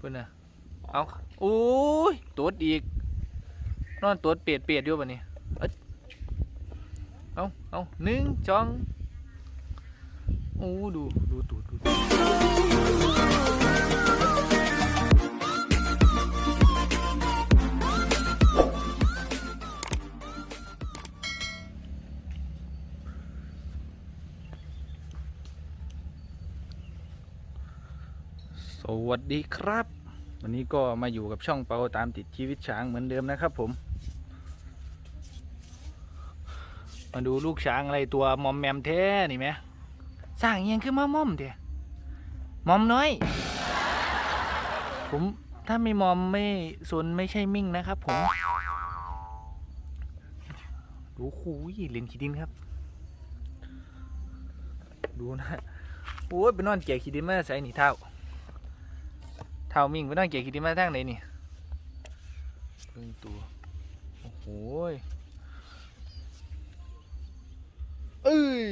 เพื่อนนะเอาอุ้ยตัวอีก นอนตัวเปียดเปียดอยู่ปะนี่เอ้ยเอาเอาหนึ่งจองอู้ดู ดูตูดดู วัสดีครับ วันนี้ก็มาอยู่กับช่องเปาตามติดชีวิตช้างเหมือนเดิมนะครับผม มาดูลูกช้างอะไรตัวมอมแมมแท้นี่ไหมสร้างอิหยังขึ้นมามอมเดียมอมน้อย ผมถ้าไม่มอมไม่สนไม่ใช่มิ่งนะครับผมดูคูยเลนขีดินครับ ดูนะโอ้ยไปนอนเกียขีดินมาใส่หนีเท้า เท้ามิ่งไปนอนเกียขีดิมาทางไหนนี่เพิ่งตัว โอ้โหเอ้ย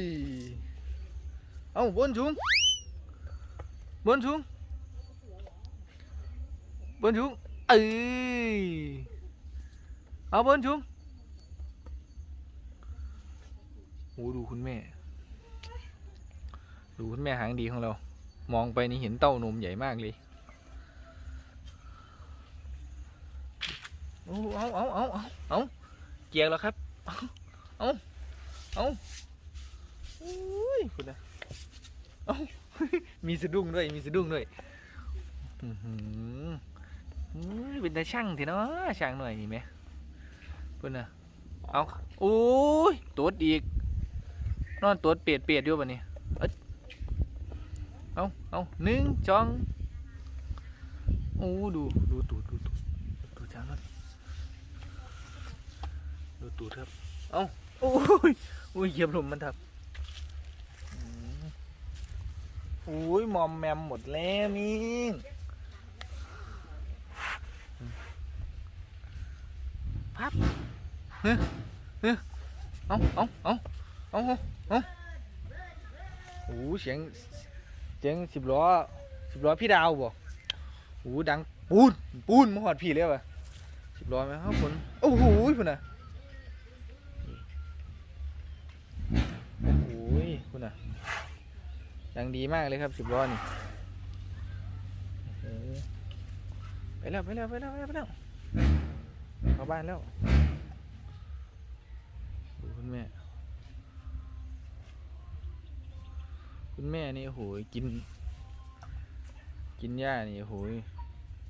เอาบนชุงบนชุงบนชุงเอ้ย เอาบนชุงโอ้ดูคุณแม่ ดูคุณแม่หางดีของเรา มองไปนี่เห็นเต้านมใหญ่มากเลยโอ้ เอาเอาเอาเอาเอาเกียร์แล้วครับ เอาเอาอุ้ยคุณนะเอามีสะดุ้งด้วย มีสะดุ้งด้วยอือเป็นตาช่างทีเนาะช่างหน่อยนี่ไหมคุณนะเอาโอ้ยตดอีก นอนตดเปียดเปียดอยู่ะนี่เอ้ยเอาเอาหนึ่งสองโอ้ดู ดูตูดดูตูดดูช้างครับ ดูตูดครับ เอาโอ้ยโอ้ยเหยียบลมมันทับอุ้ยมอมแมมหมดแล้วมิงพับเฮ้ยเฮ้ยเอาเอาเอาเอาเอาเอาโอ้เสียงเสียงสิบล้อสิบล้อพี่ดาวบ่โอ้ดังปูนปูนมาหอดพี่เลยว่ะสิบล้อไหมครับคนโอ้โหพุ่นน่ะ โอ้โหพุ่นน่ะดังดีมากเลยครับสิบล้อนี่ไปแล้วไปแล้วไปแล้วไปแล้วไปแล้วเข้าบ้านแล้วดูคุณแม่ คุณแม่นี่โอ้โหกิน กินหญ้านี่โอ้โห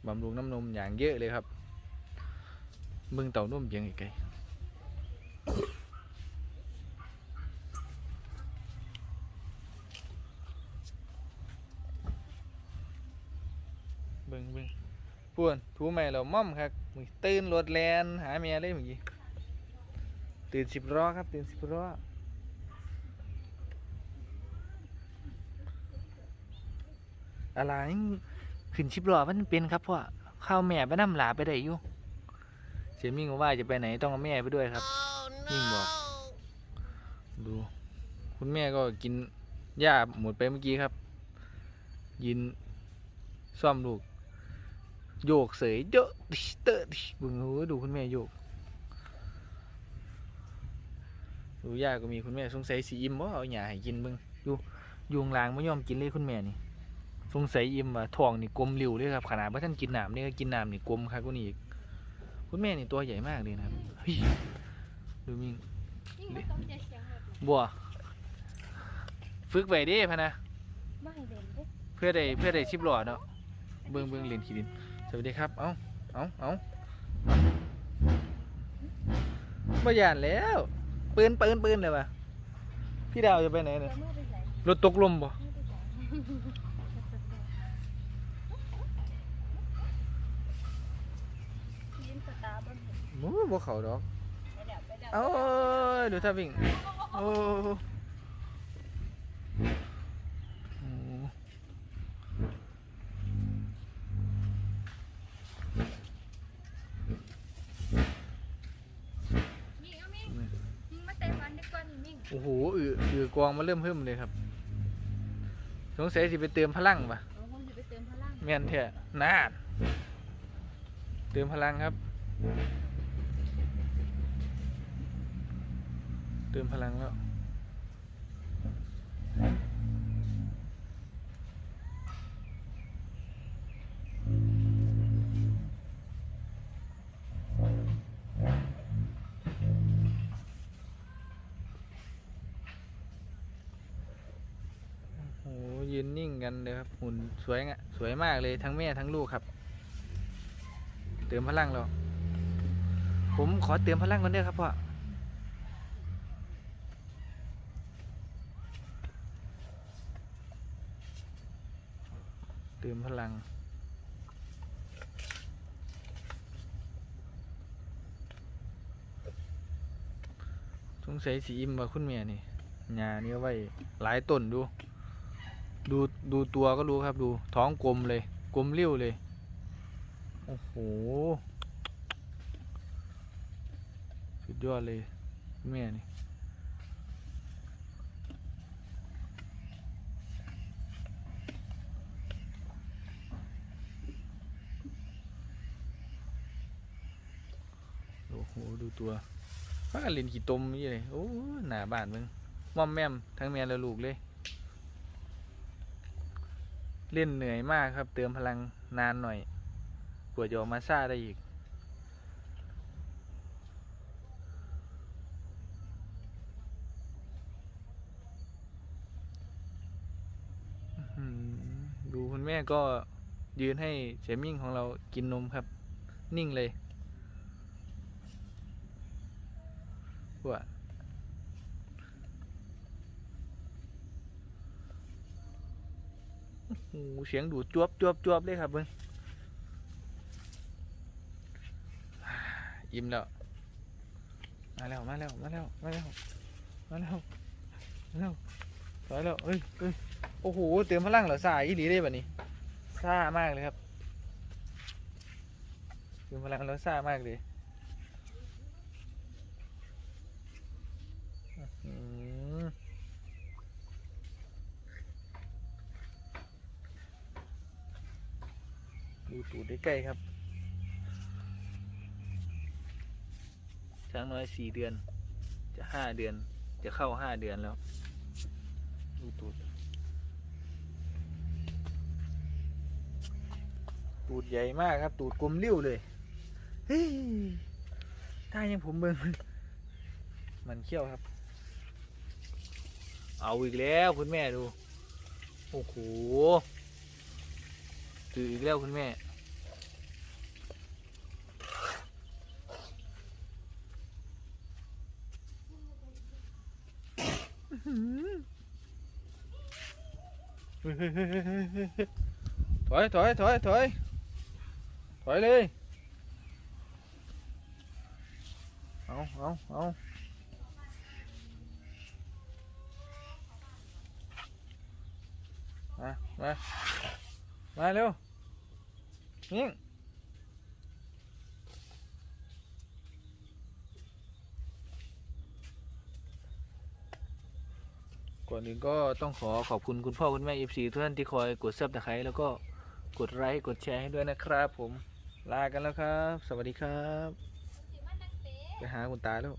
บำรุงน้ำนมอย่างเยอะเลยครับ มึงเต่านุ่มเพียงไกลๆเบิ่งเบิ่ง ป่วนทูใหม่เราม่อมครับมึงตื่นรถแลนหาเมียเลยเมื่อกี้ตื่นสิบล้อครับ ตื่นสิบล้ออะไรขึ้นชิบล้อมันเป็นครับพ่อข้าวแม่ไปน้ำหลาไปได้อยู่เสียมิ่งบอกว่าจะไปไหนต้องเอาแม่ไปด้วยครับมิ่งบอกดู คุณแม่ก็กินหญ้าหมดไปเมื่อกี้ครับ ยินซ่อมลูก โยกเสยเยอะดิเตอร์ดิบึงหูดูคุณแม่โยก ดูย่าก็มีคุณแม่สงสัยสีอิ่มบ่เอาหยาให้กินเบึงอยู่ยุงลางไม่ยอมกินเลยคุณแม่นี่สงสัยอิ่มว่าท้องนี่กลมริ้วเลยครับขนาดว่าท่านกินน้ำนี่ก็กินน้ำนี่กลมครับกูนี่อีกคุณแม่นี่ตัวใหญ่มากเลยนะครับเฮ้ยดูมิงยิ่งไม่ต้องใจเสียงแบบบัวฝึกไว้เด้พะนะไม่เด่นเด้เพื่อได้เพื่อได้ชิบหลอดเนาะเบิ่งเบิ่งเหรียญขีดิน สวัสดีครับ เอ้าเอ้าเอ้าบ่ยานแล้ว ปืนปืนปืนเลยวะพี่ดาวจะไปไหนเนี่ย รถตกลมบ่มื่อไปใส่ยินสตาร์บัคโอ้บ่เขาดอก เอ้าดูท่าวิ่ง โอ้โอ้ มิ่งเอามิ่งมึงมาเตะฟันดี กว่านี่มิ่งโอ้โหอืออือกองมาเริ่มเพิ่มเลยครับสงสัยสิไปเติมพลังปะเอาผมจะไปเติมพลังแม่นแท้นานเเติมพลังครับ เติมพลังแล้ว โอ้โหยืนนิ่ง กันเลยครับหุ่นสวยงะสวยมากเลยทั้งแม่ทั้งลูกครับ เติมพลังแล้วผมขอเติมพลังก่อนเด้อครับพ่อเติมพลังสงสัยสีอิ่มว่าคุณแม่นี่หญ้านี่เอาไว้หลายต้นดู ดูดูตัวก็รู้ครับดูท้องกลมเลย กลมเลี้ยวเลย โอ้โห สุดยอดเลยแม่นี่โอ้โห ดูตัวพากันเล่นขี้ตมนี่เลย โอ้ หนาบานมึงมอมแมมทั้งแม่และลูกเลย เล่นเหนื่อยมากครับ เติมพลังนานหน่อยกว่าจะออกมาซ่าได้อีก ดูคุณแม่ก็ยืนให้เฉมิ่งของเรากินนมครับ นิ่งเลยว่า โอ้เสียงดูดจวบจวบจวบเลยครับเบิ้งอ่าอิ่มแล้ว มาแล้ว มาแล้ว มาแล้ว มาแล้ว มาแล้ว มาแล้วถอยแล้วเอ้ยเอ้ยโอ้โห เติมพลังเหรอซ่าอีหลีได้แบบนี้ซ่ามากเลยครับเติมพลังแล้วซ่ามากเลยอื้อหือ ดูตูดได้ใกล้ครับ ช้างน้อยสี่เดือน จะห้าเดือน จะเข้าห้าเดือนแล้ว ดูตูด ตูดใหญ่มากครับ ตูดกลมเลี้ยวเลย เฮ้ยถ้ายังผมเบิ่งมันเขี้ยวครับ เอาอีกแล้วคุณแม่ดู โอ้โห ตื่นอีกแล้วคุณแม่ ถอยถอยถอยถอยถอยเลย เอาเอาเอามามา มาเร็วนิ่งก่อนอื่นก็ต้องขอขอบคุณคุณพ่อ คุณแม่ FC ทุกท่านที่คอยกดซับตะไคร้แล้วก็กดไลค์กดแชร์ให้ด้วยนะครับผม ลากันแล้วครับ สวัสดีครับ ไปหาคุณตาแล้ว